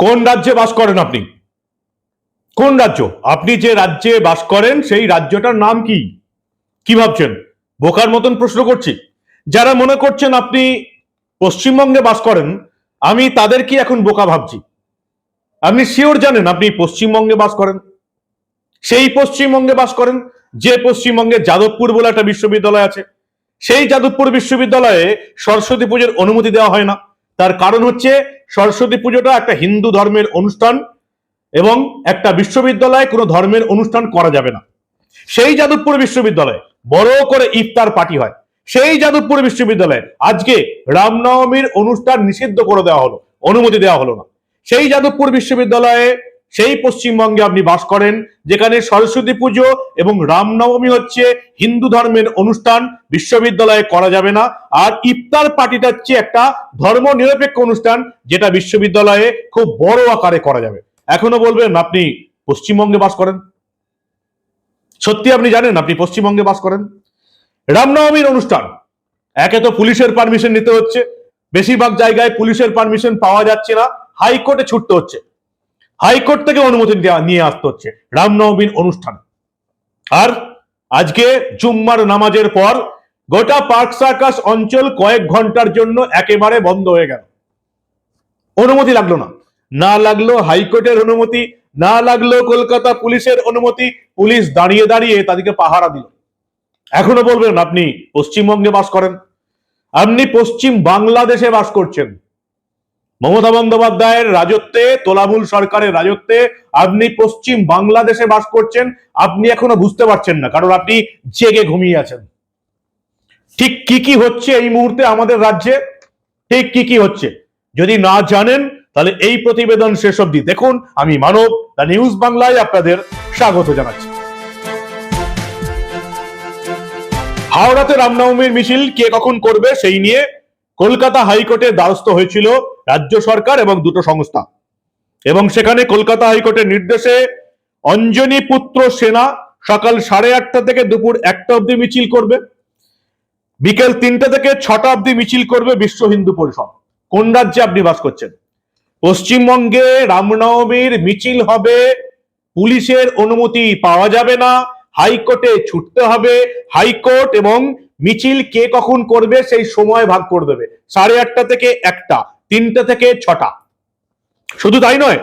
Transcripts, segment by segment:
কোন রাজ্যে বাস করেন আপনি? কোন রাজ্য? আপনি যে রাজ্যে বাস করেন, সেই রাজ্যটার নাম কি? কি ভাবছেন? বোকার মতন প্রশ্ন করছি। যারা মনে করছেন আপনি পশ্চিমবঙ্গে বাস করেন, আমি তাদের কি এখন বোকা ভাবছি? আপনি শিওর জানেন আপনি পশ্চিমবঙ্গে বাস করেন। সেই পশ্চিমবঙ্গে বাস করেন, যে পশ্চিমবঙ্গে যাদবপুর বলে একটা বিশ্ববিদ্যালয় আছে। সেই যাদবপুর বিশ্ববিদ্যালয়ে সরস্বতী পুজোর অনুমতি দেওয়া হয় না। তার কারণ হচ্ছে সরস্বতী পুজোটা একটা হিন্দু ধর্মের অনুষ্ঠান এবং একটা বিশ্ববিদ্যালয়ে কোনো ধর্মের অনুষ্ঠান করা যাবে না। সেই যাদবপুর বিশ্ববিদ্যালয়ে বড় করে ইফতার পার্টি হয়। সেই যাদবপুর বিশ্ববিদ্যালয়ে আজকে রামনবমীর অনুষ্ঠান নিষিদ্ধ করে দেওয়া হলো, অনুমতি দেওয়া হলো না। সেই যাদবপুর বিশ্ববিদ্যালয়ে সেই পশ্চিমবঙ্গে আপনি বাস করেন, যেখানে সরস্বতী পুজো এবং রামনবমী হচ্ছে হিন্দু ধর্মের অনুষ্ঠান, বিশ্ববিদ্যালয়ে করা যাবে না। আর ইফতার পার্টিটা হচ্ছে একটা ধর্ম নিরপেক্ষ অনুষ্ঠান, যেটা বিশ্ববিদ্যালয়ে খুব বড় আকারে করা যাবে। এখনও বলবেন, আপনি পশ্চিমবঙ্গে বাস করেন? সত্যি আপনি জানেন আপনি পশ্চিমবঙ্গে বাস করেন? রামনবমীর অনুষ্ঠান, একে তো পুলিশের পারমিশন নিতে হচ্ছে। বেশিরভাগ জায়গায় পুলিশের পারমিশন পাওয়া যাচ্ছে না, হাইকোর্টে ছুটতে হচ্ছে। হাইকোর্ট থেকে অনুমতি দেওয়া নিয়ে আসতে হচ্ছে রামনবমীর অনুষ্ঠান। আর আজকে জুম্মার নামাজের পর গোটা পার্ক সার্কাস অঞ্চল কয়েক ঘণ্টার জন্য একেবারে বন্ধ হয়ে গেল। অনুমতি লাগল না। না লাগল হাইকোর্টের অনুমতি, না লাগল কলকাতা পুলিশের অনুমতি, পুলিশ দাঁড়িয়ে দাঁড়িয়ে তাদেরকে পাহারা দিল। এখনও বলবেন, আপনি পশ্চিমবঙ্গে বাস করেন, আপনি পশ্চিম বাংলাদেশে বাস করছেন। মমতা বন্দ্যোপাধ্যায়ের রাজত্বে, তোলামূল সরকারের রাজত্বে আপনি পশ্চিম বাংলাদেশে বাস করছেন, আপনি এখনও বুঝতে পারছেন না, কারণ আপনি জেগে ঘুমিয়ে আছেন। ঠিক কি কি হচ্ছে এই মুহূর্তে আমাদের রাজ্যে? ঠিক কি কি হচ্ছে? যদি না জানেন, তাহলে এই প্রতিবেদন শেষ অবধি দেখুন। আমি মানব, দ্য নিউজ বাংলায় আপনাদের স্বাগত জানাচ্ছি। হাওড়াতে রামনবমীর মিছিল কে কখন করবে সেই নিয়ে কলকাতা হাইকোর্টের দ্বারস্থ হয়েছিল রাজ্য সরকার এবং দুটো সংস্থা। এবং সেখানে কলকাতা হাইকোর্টের নির্দেশে অঞ্জনী পুত্র সেনা সকাল সাড়ে আটটা থেকে দুপুর একটা অবধি মিছিল করবে। বিকেল তিনটা থেকে ছটা অবধি মিছিল করবে বিশ্ব হিন্দু পরিষদ। কোন রাজ্যে আপনি বাস করছেন? পশ্চিমবঙ্গে রামনবমীর মিছিল হবে, পুলিশের অনুমতি পাওয়া যাবে না, হাইকোর্টে ছুটতে হবে। হাইকোর্ট এবং মিছিল কে কখন করবে সেই সময় ভাগ করে দেবে। সাড়ে আটটা থেকে একটা। তিনটা থেকে ছটা। শুধু তাই নয়,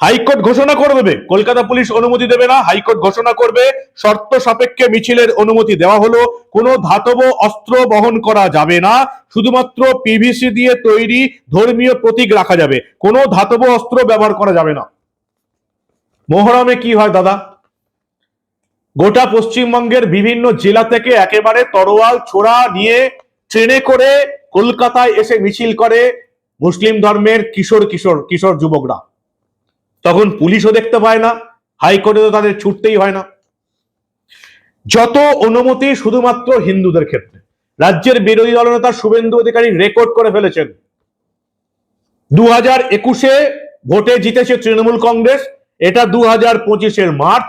হাইকোর্ট ঘোষণা করে দেবে কলকাতা পুলিশ অনুমতি দেবে না, হাইকোর্ট ঘোষণা করবে, শর্ত সাপেক্ষে মিছিলের অনুমতি দেওয়া হলো, কোনো ধাতব অস্ত্র বহন করা যাবে না, শুধুমাত্র পিভিসি দিয়ে তৈরি ধর্মীয় প্রতীক রাখা যাবে, কোনো ধাতব অস্ত্র ব্যবহার করা যাবে না। মোহরমে কি হয় দাদা? গোটা পশ্চিমবঙ্গের বিভিন্ন জেলা থেকে একেবারে তরোয়াল, ছোড়া নিয়ে ট্রেনে করে কলকাতায় এসে মিছিল করে মুসলিম ধর্মের কিশোর কিশোর কিশোর যুবকরা। তখন পুলিশও দেখতে পায় না, হাইকোর্টে তো তাদের ছুটতেই হয় না। যত অনুমতি শুধুমাত্র হিন্দুদের ক্ষেত্রে। রাজ্যের বিরোধী দলনেতা শুভেন্দু অধিকারী রেকর্ড করে ফেলেছেন। দু হাজার একুশে ভোটে জিতেছে তৃণমূল কংগ্রেস। এটা দু হাজার পঁচিশের মার্চ।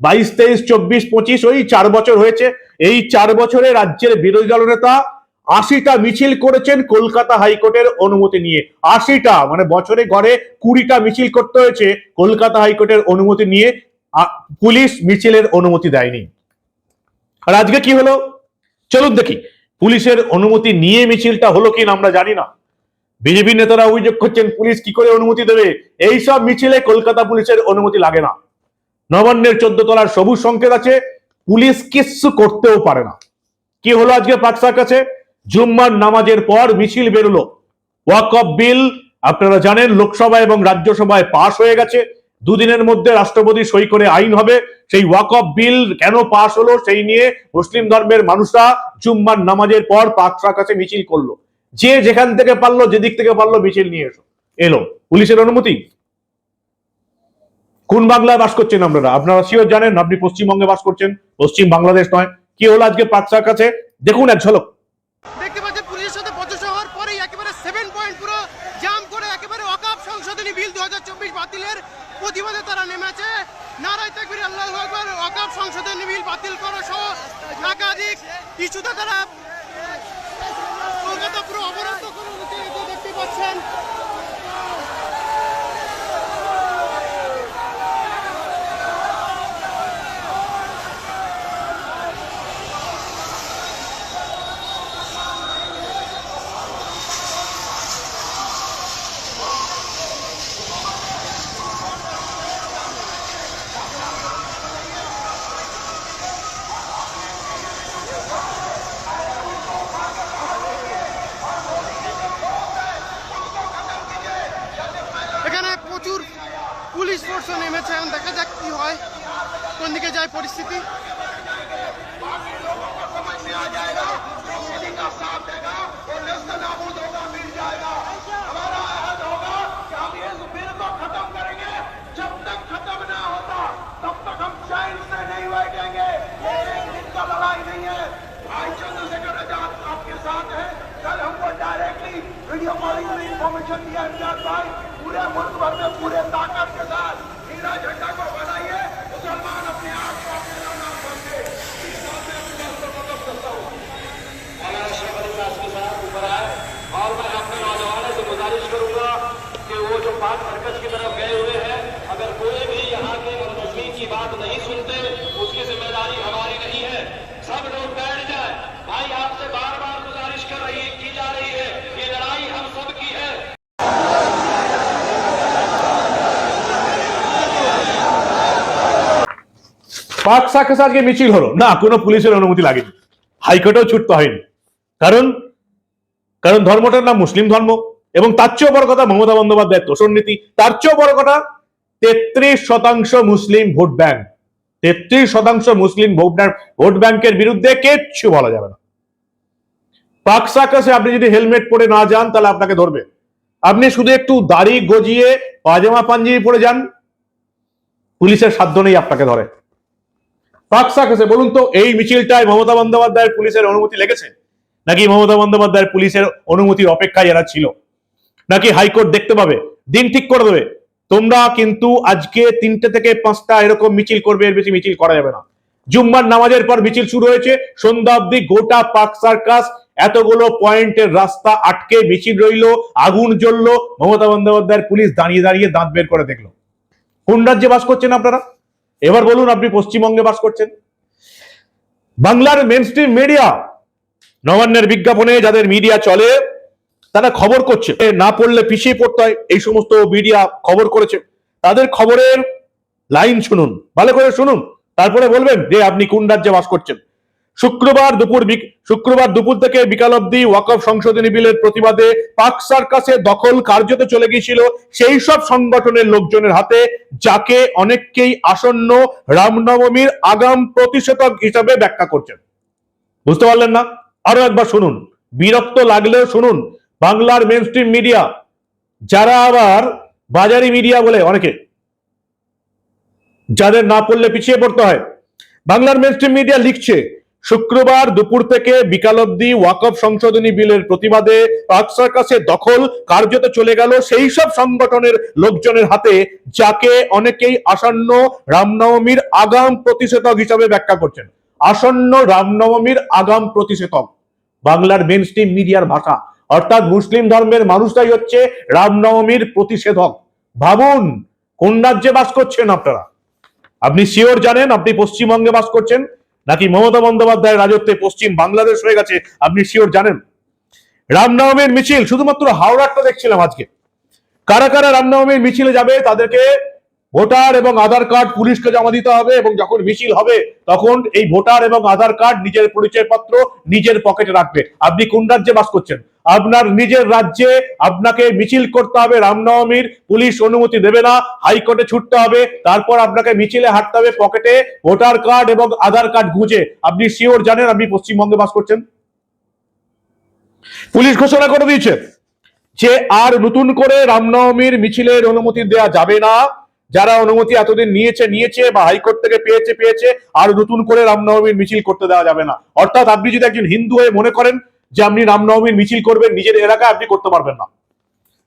বাইশ, তেইশ, চব্বিশ, পঁচিশ, ওই চার বছর হয়েছে। এই চার বছরে রাজ্যের বিরোধী দলনেতা আশিটা মিছিল করেছেন কলকাতা হাইকোর্টের অনুমতি নিয়ে। আশিটা মানে বছরে গড়ে কুড়িটা মিছিল করতে হয়েছে কলকাতা হাইকোর্টের অনুমতি নিয়ে। পুলিশ মিছিলের অনুমতি দেয়নি। আর আজকে কি হলো? চলুন দেখি। পুলিশের অনুমতি নিয়ে মিছিলটা হলো কিনা আমরা জানি না। বিজেপি নেতারা অভিযোগ করছেন, পুলিশ কি করে অনুমতি দেবে? এইসব মিছিলে কলকাতা পুলিশের অনুমতি লাগে না। নবান্নের চোদ্দ তলার সবুজ সংকেত আছে। পুলিশ কিচ্ছু করতেও পারে না। কি হলো আজকে পাকসার কাছে জুম্মার নামাজের পর মিছিল বেরোলো। ওয়াকফ বিল, আপনারা জানেন, লোকসভা এবং রাজ্যসভায় পাশ হয়ে গেছে। দুদিনের মধ্যে রাষ্ট্রপতি সই করে আইন হবে। সেই ওয়াকফ বিল কেন পাশ হলো, সেই নিয়ে মুসলিম ধর্মের মানুষরা জুম্মার নামাজের পর পাকসার কাছে মিছিল করল। যে যেখান থেকে পারল, যেদিক থেকে পারল, মিছিল নিয়ে এসো। এলো। পুলিশের অনুমতি? কোন বাংলায় বাস করছেন আপনারা? আপনারা শিওর জানেন, আপনি পশ্চিমবঙ্গে বাস করছেন। পশ্চিম বাংলাদেশ নয়। কি হলো আজকে পাকসার কাছে দেখুন এক ঝলক দেখতে পাচ্ছেন পুলিশের সাথে বচসা হওয়ার পরেই একেবারে সেভেন পয়েন্ট পুরো জাম করে একেবারে অকাপ সংশোধনী বিল দু হাজার চব্বিশ বাতিলের প্রতিবাদে তারা নেমেছে। নারায় তাকবির, আল্লাহ অকাপ সংশোধনী বিল বাতিল করা সহ একাধিক ইস্যুতে তারা आज़ाद आपके साथ है कल हमको डायरेक्टली वीडियो कॉलिंग में इंफॉर्मेशन दिया इम्तियाज़ भाई। पूरे मुल्क भर में पूरे ताकत के साथ। नीला झंडा को बनाइए मुसलमान अपने आप को अपने नाम समझे इस बात में अपनी को खत्म करता हूँ। मौलाना शेख अली साहब ऊपर आए। और मैं अपने नौजवानों से गुजारिश करूँगा कि वो जो बात मरकज की तरफ़ गए हुए हैं, अगर कोई भी यहाँ के मुस्लिम की बात नहीं सुनते, उसकी ज़िम्मेदारी हमारी नहीं है। सब लोग बैठ जाए। পাক সার্কাস আজকে মিছিল হলো। না, কোনো পুলিশের অনুমতি লাগেনি। হাইকোর্টেও ছুটতে হয়নি। কারণ কারণ ধর্মটার নাম মুসলিম ধর্ম। এবং তার চেয়েও বড় কথা মমতা বন্দ্যোপাধ্যায়ের তোষণ নীতি। তার চেয়েও বড় কথা, তেত্রিশ শতাংশ মুসলিম ভোট ব্যাংক। তেত্রিশ শতাংশ মুসলিম ভোট ব্যাংক, ভোট ব্যাংকের বিরুদ্ধে কিচ্ছু বলা যাবে না। পাক সার্কাসে আপনি যদি হেলমেট পরে না যান, তাহলে আপনাকে ধরবে। আপনি শুধু একটু দাড়ি গজিয়ে পাজামা পাঞ্জাবি পরে যান। পুলিশের সাধ্য নেই আপনাকে ধরে। বলুন তো, এই মিছিলটায় মমতা বন্দ্যোপাধ্যায়ের পুলিশের অনুমতি লেগেছে? নাকি মমতা বন্দ্যোপাধ্যায়ের পুলিশের অনুমতির অপেক্ষায় এরা ছিল? নাকি হাইকোর্ট দেখতে পাবে, দিন ঠিক করে দেবে? তোমরা কিন্তু আজকে তিনটে থেকে পাঁচটা এরকম মিছিল করবে, এর বেশি মিছিল করা যাবে না। জুম্মার নামাজের পর মিছিল শুরু হয়েছে, সন্ধ্যা অব্দি গোটা পাক সার্কাস এতগুলো পয়েন্টের রাস্তা আটকে মিছিল রইল, আগুন জ্বললো, মমতা বন্দ্যোপাধ্যায়ের পুলিশ দাঁড়িয়ে দাঁড়িয়ে দাঁত বের করে দেখল। কোন রাজ্যে বাস করছেন আপনারা? এবার বলুন আপনি পশ্চিমবঙ্গে বাস করছেন। বাংলার মেন স্ট্রিম মিডিয়া নবান্নের বিজ্ঞাপনে যাদের মিডিয়া চলে, তারা খবর করছে। না পড়লে পিছিয়ে পড়তে হয়, এই সমস্ত মিডিয়া খবর করেছে। তাদের খবরের লাইন শুনুন, ভালো করে শুনুন। তারপরে বলবেন যে আপনি কোন রাজ্যে বাস করছেন। শুক্রবার দুপুর শুক্রবার দুপুর থেকে বিকাল অব্দি ওয়াকফ সংশোধনী বিলের প্রতিবাদে পাক সার্কাসে দখল কার্যত চলে গিয়েছিল। সেই সব সংগঠনের লোকজনের হাতে, যাকে অনেককেই আসন্ন রামনবমীর আগাম প্রতিষেধক হিসাবে ব্যাখ্যা করছেন। বুঝতে পারলেন না? আরও একবার শুনুন। বিরক্ত লাগলেও শুনুন। বাংলার মেন মিডিয়া যারা আবার বাজারি মিডিয়া বলে অনেকে, যাদের না পড়লে পিছিয়ে পড়তে হয়। বাংলার মেন মিডিয়া লিখছে শুক্রবার দুপুর থেকে বিকাল অব্দি ওয়াকফ সংশোধনী বিলের প্রতিবাদে পার্ক সার্কাসে দখল কার্যত চলে গেল। সেই সব সংগঠনের লোকজনের হাতে, যাকে অনেকেই আসন্ন রামনবমীর আগাম প্রতিষেধক হিসাবে ব্যাখ্যা করছেন। আসন্ন রামনবমীর আগাম প্রতিষেধক। বাংলার মেন স্ট্রিম মিডিয়ার ভাষা। অর্থাৎ মুসলিম ধর্মের মানুষটাই হচ্ছে রামনবমীর প্রতিষেধক। ভাবুন, কোন রাজ্যে বাস করছেন আপনারা? আপনি শিওর জানেন, আপনি পশ্চিমবঙ্গে বাস করছেন। নাকি মমতা বন্দ্যোপাধ্যায়ের রাজত্বে পশ্চিম বাংলাদেশ হয়ে গেছে, আপনি শিওর জানেন? রামনবমীর মিছিল, শুধুমাত্র হাওড়াটা দেখছিলাম আজকে। কারা কারা রামনবমীর মিছিলে যাবে, তাদেরকে ভোটার এবং আধার কার্ড পুলিশকে জমা দিতে হবে এবং যখন মিছিল হবে, তখন এই ভোটার এবং আধার কার্ড নিজের পরিচয়পত্র নিজের পকেটে রাখবে। আপনি কোন রাজ্যে বাস করছেন? আপনার নিজের রাজ্যে আপনাকে মিছিল করতে হবে, রামনবমীর পুলিশ অনুমতি দেবে না, হাইকোর্টে ছুটতে হবে, তারপর আপনাকে মিছিলে হাঁটতে হবে, পকেটে ভোটার কার্ড এবং আধার কার্ড গুঁজে। আপনি শিওর জানেন আপনি পশ্চিমবঙ্গে বাস করছেন? পুলিশ ঘোষণা করে দিয়েছে যে আর নতুন করে রামনবমীর মিছিলের অনুমতি দেওয়া যাবে না। যারা অনুমতি এতদিন নিয়েছে নিয়েছে বা হাইকোর্ট থেকে পেয়েছে পেয়েছে, আর নতুন করে রামনবমীর মিছিল করতে দেওয়া যাবে না। অর্থাৎ আপনি যদি একজন হিন্দু হয়ে মনে করেন যে আপনি রামনবমীর মিছিল করবেন, নিজের এলাকায় আপনি করতে পারবেন না।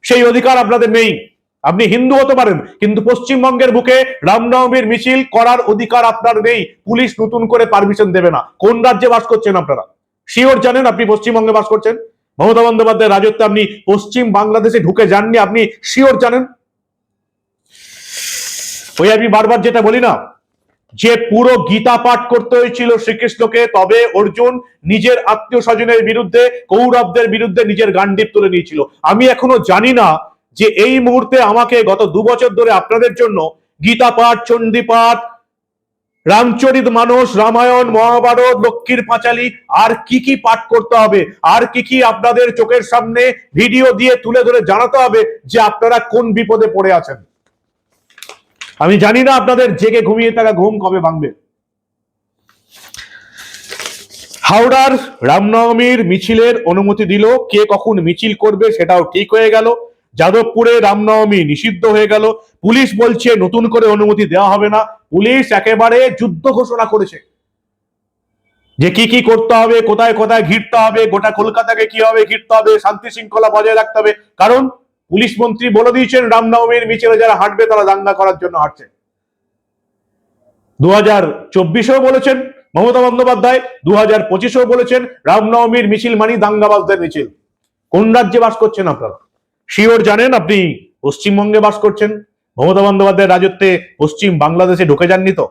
সেই অধিকার আপনাদের নেই। আপনি হিন্দু হতে পারেন, কিন্তু পশ্চিমবঙ্গের বুকে রামনবমীর মিছিল করার অধিকার আপনার নেই। পুলিশ নতুন করে পারমিশন দেবে না। কোন রাজ্যে বাস করছেন আপনারা? শিওর জানেন আপনি পশ্চিমবঙ্গে বাস করছেন? মমতা বন্দ্যোপাধ্যায়ের রাজত্বে আপনি পশ্চিম বাংলাদেশে ঢুকে যাননি, আপনি শিওর জানেন? ওই আমি বারবার যেটা বলি না যে পুরো গীতা পাঠ করতে হয়েছিল শ্রীকৃষ্ণকে, তবে অর্জুন নিজের আত্মীয় স্বজনের বিরুদ্ধে, কৌরবদের বিরুদ্ধে নিজের গান্ডিপ তুলে নিয়েছিল। আমি এখনও জানি না যে এই মুহূর্তে আমাকে গত দু বছর ধরে আপনাদের জন্য গীতা পাঠ, চণ্ডী পাঠ, রামচরিত মানস, রামায়ণ, মহাভারত, লক্ষ্মীর পাঁচালী, আর কি কি পাঠ করতে হবে, আর কি কি আপনাদের চোখের সামনে ভিডিও দিয়ে তুলে ধরে জানাতে হবে যে আপনারা কোন বিপদে পড়ে আছেন। আমি জানি না আপনাদের জেগে ঘুমিয়ে থাকা ঘুম কবে ভাঙবে। হাওড়ার রামনবমীর মিছিলের অনুমতি দিল, কে কখন মিছিল করবে সেটাও ঠিক হয়ে গেল। যাদবপুরে রামনবমী নিষিদ্ধ হয়ে গেল। পুলিশ বলছে, নতুন করে অনুমতি দেওয়া হবে না। পুলিশ একেবারে যুদ্ধ ঘোষণা করেছে। যে কি কি করতে হবে, কোথায় কোথায় ঘিরতে হবে, গোটা কলকাতাকে কি হবে, ঘিরতে হবে, শান্তি শৃঙ্খলা বজায় রাখতে হবে। কারণ পুলিশ মন্ত্রী বলে দিয়েছেন রামনবমীর মিছিলে যারা হাঁটবে তারা দাঙ্গা করার জন্য হাঁটছে। দু হাজার চব্বিশেও বলেছেন, মমতা বন্দ্যোপাধ্যায় দু হাজার পঁচিশেও বলেছেন রামনবমীর মিছিল মানি দাঙ্গাবাজদের মিছিল। কোন রাজ্যে বাস করছেন আপনারা? শিওর জানেন আপনি পশ্চিমবঙ্গে বাস করছেন। মমতা বন্দ্যোপাধ্যায়ের রাজত্বে পশ্চিম বাংলাদেশে ঢুকে যাননি তো?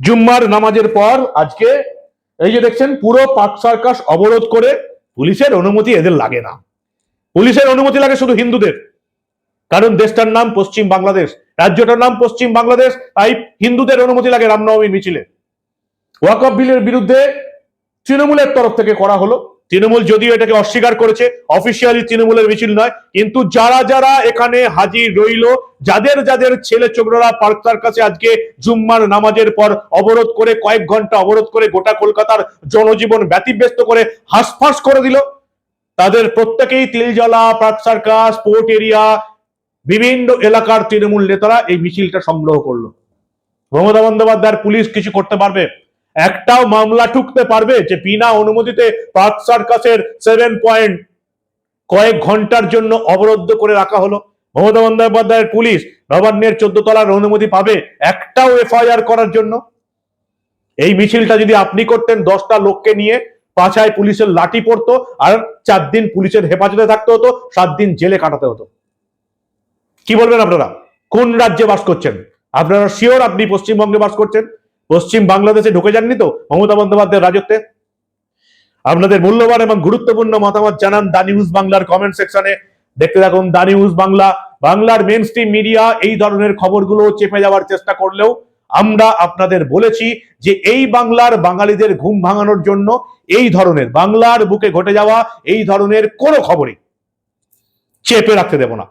জুম্মার নামাজের পর আজকে, এই যে দেখছেন, পুরো পাক সার্কাস অবরোধ করে পুলিশের অনুমতি এদের লাগে না। পুলিশের অনুমতি লাগে শুধু হিন্দুদের। কারণ দেশটার নাম পশ্চিম বাংলাদেশ, রাজ্যটার নাম পশ্চিম বাংলাদেশ, তাই হিন্দুদের অনুমতি লাগে রামনবমী মিছিলে। ওয়াকফ বিলের বিরুদ্ধে তৃণমূলের তরফ থেকে করা হলো। তৃণমূল যদিও এটাকে অস্বীকার করেছে, অফিসিয়ালি তৃণমূলের মিছিল নয়, কিন্তু যারা যারা এখানে হাজির রইল, যাদের যাদের ছেলে চোখরা পার্কটার কাছে আজকে জুম্মার নামাজের পর অবরোধ করে কয়েক ঘণ্টা অবরোধ করে গোটা কলকাতার জনজীবন ব্যতিব্যস্ত করে হাসফাস করে দিল। তাদের প্রত্যেকেই Tiljala park circus, port area, বিভিন্ন এলাকার তৃণমূল নেতারা এই মিছিলটা সংগ্রহ করল। মমতা বন্দ্যোপাধ্যায়ের পুলিশ কিছু করতে পারবে? একটাও মামলা ঠুকতে পারবে যে বিনা অনুমতিতে পার্ক সার্কাসের সেভেন পয়েন্ট কয়েক ঘণ্টার জন্য অবরুদ্ধ করে রাখা হলো? মমতা বন্দ্যোপাধ্যায়ের পুলিশ নবান্নের চোদ্দ তলার অনুমতি পাবে একটাও এফআইআর করার জন্য? এই মিছিলটা যদি আপনি করতেন দশটা লোককে নিয়ে পাছায় পুলিশের লাঠি পড়তো আর চার দিন পুলিশের হেফাজতে থাকতে হতো, সাত দিন জেলে কাটাতে হতো। কি বলবেন আপনারা? কোন রাজ্যে বাস করছেন? আপনারা শিওর আপনি পশ্চিমবঙ্গে বাস করছেন? পশ্চিম বাংলাদেশে ঢুকে যাননি তো মমতা বন্দ্যোপাধ্যায়ের রাজত্বে? আপনাদের মূল্যবান এবং গুরুত্বপূর্ণ মতামত জানান দা নিউজ বাংলার কমেন্ট সেকশনে দেখতে থাকুন দা নিউজ বাংলা, বাংলার মেন মিডিয়া এই ধরনের খবরগুলো চেপে যাওয়ার চেষ্টা করলেও আমরা আপনাদের বলেছি যে এই বাংলার বাঙালিদের ঘুম ভাঙানোর জন্য এই ধরনের বাংলার বুকে ঘটে যাওয়া এই ধরনের কোনো খবরই চেপে রাখতে দেব না।